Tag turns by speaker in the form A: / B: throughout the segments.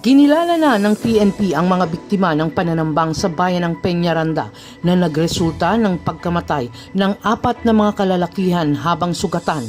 A: Kinilala na ng PNP ang mga biktima ng pananambang sa bayan ng Peñaranda na nagresulta ng pagkamatay ng apat na mga kalalakihan habang sugatan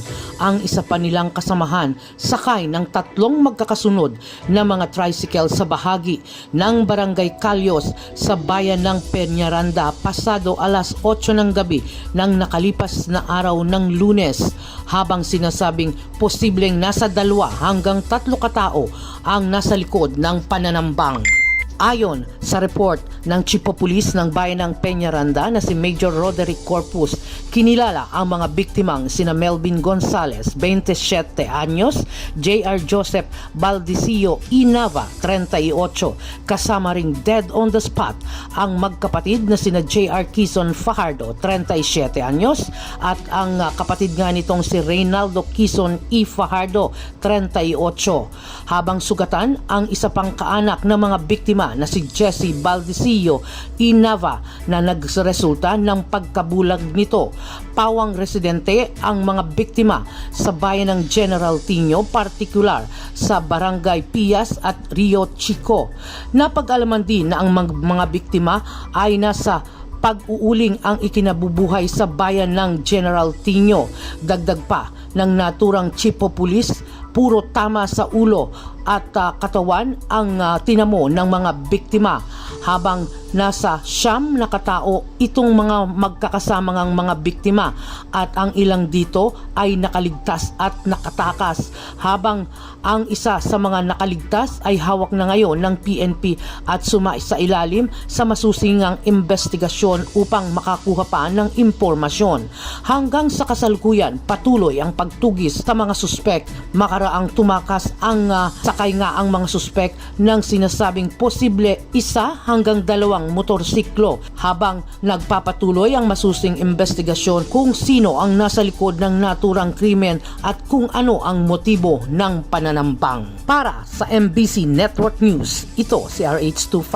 A: ang isa pa nilang kasamahan sakay ng tatlong magkakasunod na mga tricycle sa bahagi ng Barangay Calyos sa bayan ng Peñaranda pasado alas 8 ng gabi ng nakalipas na araw ng lunes habang sinasabing posibleng nasa dalawa hanggang tatlo katao ang nasa likod ng pananambang. Ayon sa report ng Chief of Police ng bayan ng Peñaranda na si Major Roderick Corpus, kinilala ang mga biktimang sina Melvin Gonzalez, 27 anyos, J.R. Joseph Baldicio Inava, 38, kasama ring dead on the spot ang magkapatid na sina J.R. Quezon Fajardo, 37 anyos, at ang ah, kapatid nga nitong si Reynaldo Quezon E. Fajardo, 38. Habang sugatan ang isa pang kaanak ng mga biktima na si Jesse Baldicio Inava na nagresulta ng pagkabulag nito. Pawang residente ang mga biktima sa bayan ng General Tino, partikular sa Barangay Pias at Rio Chico. Napag-alaman din na ang mga biktima ay nasa pag-uuling ang ikinabubuhay sa bayan ng General Tino. Dagdag pa ng naturang chief police, puro tama sa ulo at ah, katawan ang ah, tinamo ng mga biktima habang nasa siyam na katao itong mga magkakasamang mga biktima at ang ilang dito ay nakaligtas at nakatakas habang ang isa sa mga nakaligtas ay hawak na ngayon ng PNP at suma sa ilalim sa masusingang investigasyon upang makakuha pa ng impormasyon. Hanggang sa kasalukuyan, patuloy ang pagtugis sa mga suspek. Makaraang tumakas ang ah, sakay nga ang mga suspek ng sinasabing posible isa hanggang dalawang motorsiklo habang nagpapatuloy ang masusing investigasyon kung sino ang nasa likod ng naturang krimen at kung ano ang motibo ng pananambang. Para sa MBC Network News, ito si RH25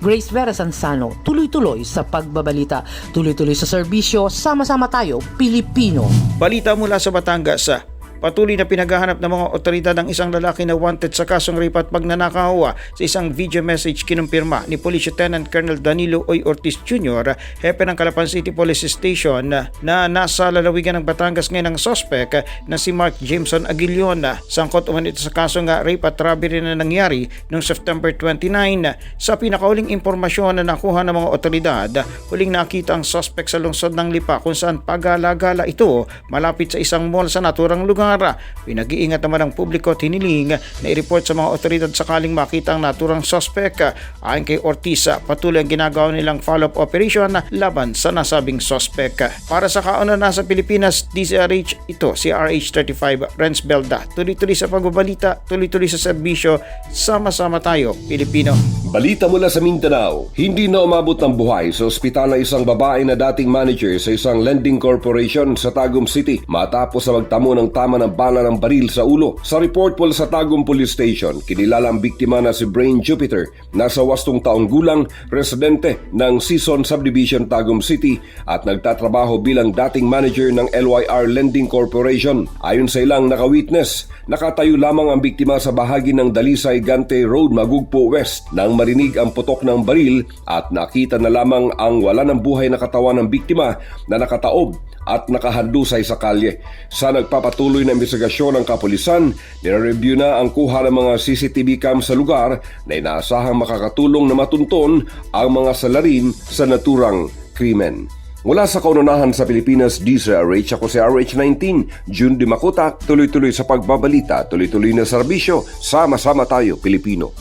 A: Grace Vera Sansano. Tuloy-tuloy sa pagbabalita, tuloy-tuloy sa serbisyo, sama-sama tayo, Pilipino.
B: Balita mula sa Batangas. Patuloy na pinaghahanap ng mga otoridad ang isang lalaki na wanted sa kasong rape at pagnanakaw sa isang video message kinumpirma ni Police Lieutenant Colonel Danilo Oy Ortiz Jr., hepe ng Calapan City Police Station na nasa lalawigan ng Batangas ngayon ng sospek na si Mark Jameson Aguilion. Sangkot uman ito sa kasong rape at robbery na nangyari noong September 29. Sa pinakauling impormasyon na nakuha ng mga otoridad, huling nakita ang sospek sa lungsod ng Lipa kung saan pagala-gala ito malapit sa isang mall sa naturang lugar. Pinag-iingat naman ang publiko at hiniling na i-report sa mga otoridad sakaling makita ang naturang sospek. Ayon kay Ortiz, patuloy ang ginagawa nilang follow-up operation laban sa nasabing sospek. Para sa kauna na sa Pilipinas, DCRH, ito si RH35 Renz Belda. Tuloy-tuloy sa pagbabalita, tuloy-tuloy sa serbisyo, sama-sama tayo, Pilipino.
C: Balita mula sa Mindanao, hindi na umabot ng buhay sa ospital na isang babae na dating manager sa isang lending corporation sa Tagum City matapos sa magtamo ng tama ng bala ng baril sa ulo. Sa report mula sa Tagum Police Station, kinilala ang biktima na si Brain Jupiter, nasa wastong taong gulang, residente ng Season Subdivision Tagum City at nagtatrabaho bilang dating manager ng LYR Lending Corporation. Ayon sa ilang nakawitness, nakatayo lamang ang biktima sa bahagi ng Dalisay Gante Road, Magugpo West nang marinig ang putok ng baril at nakita na lamang ang wala ng buhay na katawan ng biktima na nakataob at nakahandusay sa kalye. Sa nagpapatuloy na investigasyon ng kapulisan, nire-review na ang kuha ng mga CCTV cam sa lugar na inaasahang makakatulong na matunton ang mga salarin sa naturang krimen. Mula sa kaunahan sa Pilipinas, DZRH ako si RH19, June Di Makutak, tuloy-tuloy sa pagbabalita, tuloy-tuloy na serbisyo, sama-sama tayo Pilipino.